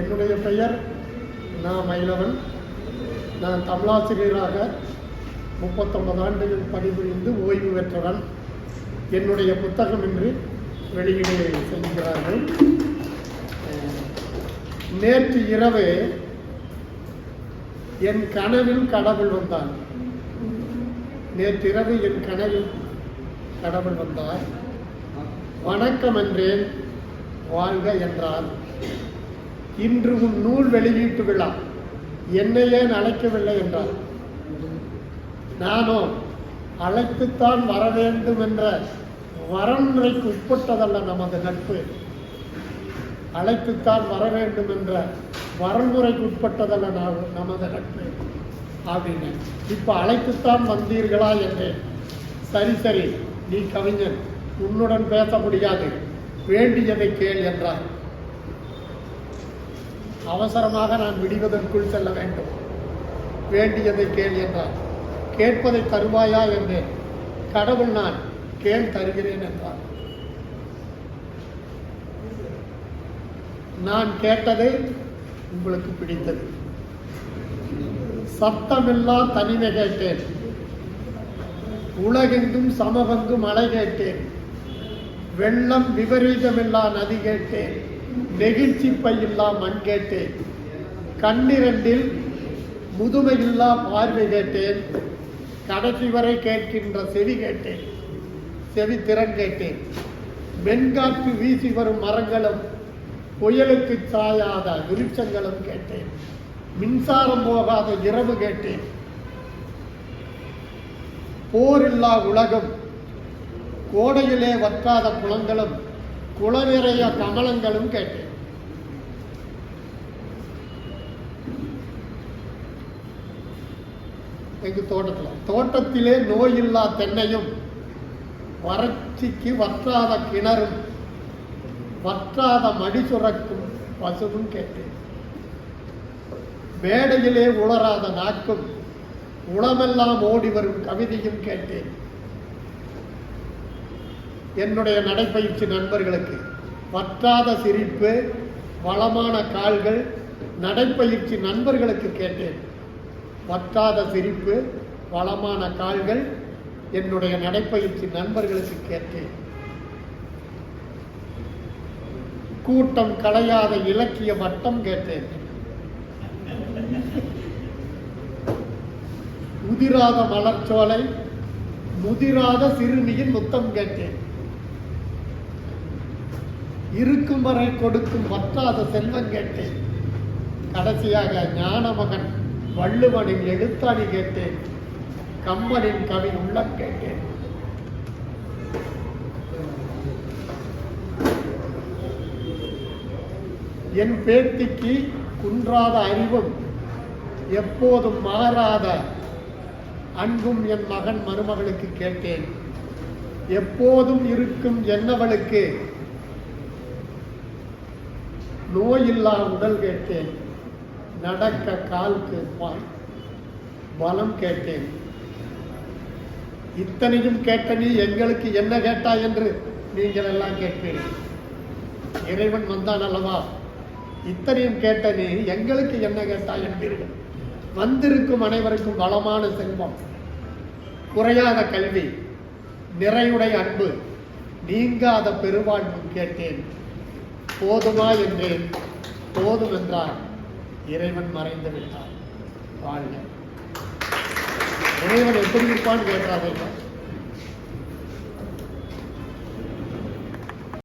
என்னுடைய பெயர் நான் மயிலவன். நான் தமிழாசிரியராக முப்பத்தொன்பது ஆண்டுகள் பணிபுரிந்து ஓய்வு பெற்றவன். என்னுடைய புத்தகம் இன்று வெளியீடு செய்கிறார்கள். நேற்று இரவு என் கனவில் கடவுள் வந்தான். நேற்றிரவு என் கனவில் கடவுள் வந்தார். வணக்கம் என்றேன் வாழ்க என்றார். இன்று உன் நூல் வெளியீட்டு விழா. என்னை ஏன் அழைக்கவில்லை என்றார். நானோ அழைத்துத்தான் வர வேண்டும் என்ற வரன்முறைக்கு உட்பட்டதல்ல நமது நட்பு. அழைத்துத்தான் வர வேண்டும் என்ற வரன்முறைக்கு உட்பட்டதல்ல நமது நட்பு. அப்படின்னு இப்போ அழைத்துத்தான் வந்தீர்களா என்றேன் சரி சரி நீ கவிஞன். உன்னுடன் பேச முடியாது. வேண்டியதை கேள் என்றார். அவசரமாக நான் விடுவதற்குள் செல்ல வேண்டும். வேண்டியதை கேள் என்றார். கேட்பதை தருவாயா என்றேன். கடவுள் நான் கேள் தருகிறேன் என்றார். நான் கேட்டதை உங்களுக்கு பிடித்தது. சத்தமில்லா தனிமை கேட்டேன். உலகெங்கும் சமபங்கு மழை கேட்டேன். வெள்ளம் விபரீதமில்லா நதி கேட்டேன். நெகிழ்ச்சி பையில்லா மண் கேட்டேன் கண்ணிரண்டில் முதுமையில்லா பார்வை கேட்டேன். கடைசி வரை கேட்கின்ற செவி கேட்டேன். செவி திறன் கேட்டேன். வெண்காற்று வீசி வரும் மரங்களும் புயலுக்கு சாயாத விருட்சங்களும் கேட்டேன். மின்சாரம் போகாத இரவு கேட்டேன். போரில்லா உலகம் கோடையிலே வற்றாத குளங்களும் குளநிறைய கமலங்களும் கேட்டேன். எங்க தோட்டத்தில்? தோட்டத்திலே நோயில்லா தென்னையும் வறட்சிக்கு வற்றாத கிணறும் வற்றாத மடி சுரக்கும் பசுவும் கேட்டேன். மேடையிலே உளராத நாக்கும் உளமெல்லாம் ஓடி வரும் கவிதையும் கேட்டேன். என்னுடைய நடைப்பயிற்சி நண்பர்களுக்கு வற்றாத சிரிப்பு வளமான கால்கள் நடைப்பயிற்சி நண்பர்களுக்கு கேட்டேன். வற்றாத சிரிப்பு வளமான கால்கள் என்னுடைய நடைப்பயிற்சி நண்பர்களுக்கு கேட்டேன். கூட்டம் களையாத இலக்கிய வட்டம் கேட்டேன். உதிராத மலர்ச்சோலை முதிராத சிறுமியின் முத்தம் கேட்டேன். இருக்கும் வரை கொடுக்கும் வற்றாத செல்வம் கேட்டேன். கடைசியாக ஞானமகன் வள்ளுவனின் எழுத்தாணி கேட்டேன். கம்மனின் கவி உள்ளம் கேட்டேன். என் பேத்திக்கு குன்றாத அறிவும் எப்போதும் மாறாத அன்பும் என் மகன் மருமகளுக்கு கேட்டேன். எப்போதும் இருக்கும் என்னவளுக்கு நோயில்லா உடல் கேட்டேன். நடக்க கால் கேட்பான் பலம் கேட்டேன். இத்தனையும் கேட்ட நீ எங்களுக்கு என்ன கேட்டா என்று நீங்கள் எல்லாம் கேட்பீர்கள். இறைவன் வந்தான் அல்லவா? இத்தனையும் கேட்ட நீ எங்களுக்கு என்ன கேட்டா என்பீர்கள். வந்திருக்கும் அனைவருக்கும் வளமான செல்வம் குறையாத கல்வி நிறையுடைய அன்பு நீங்காத பெருவாழ்வு கேட்டேன். போதுமா என்றேன். போதும் என்றார் இறைவன் மறைந்து விட்டார் வாழ்க. இறைவன் எப்படி இருப்பான்னு கேட்டார்கள்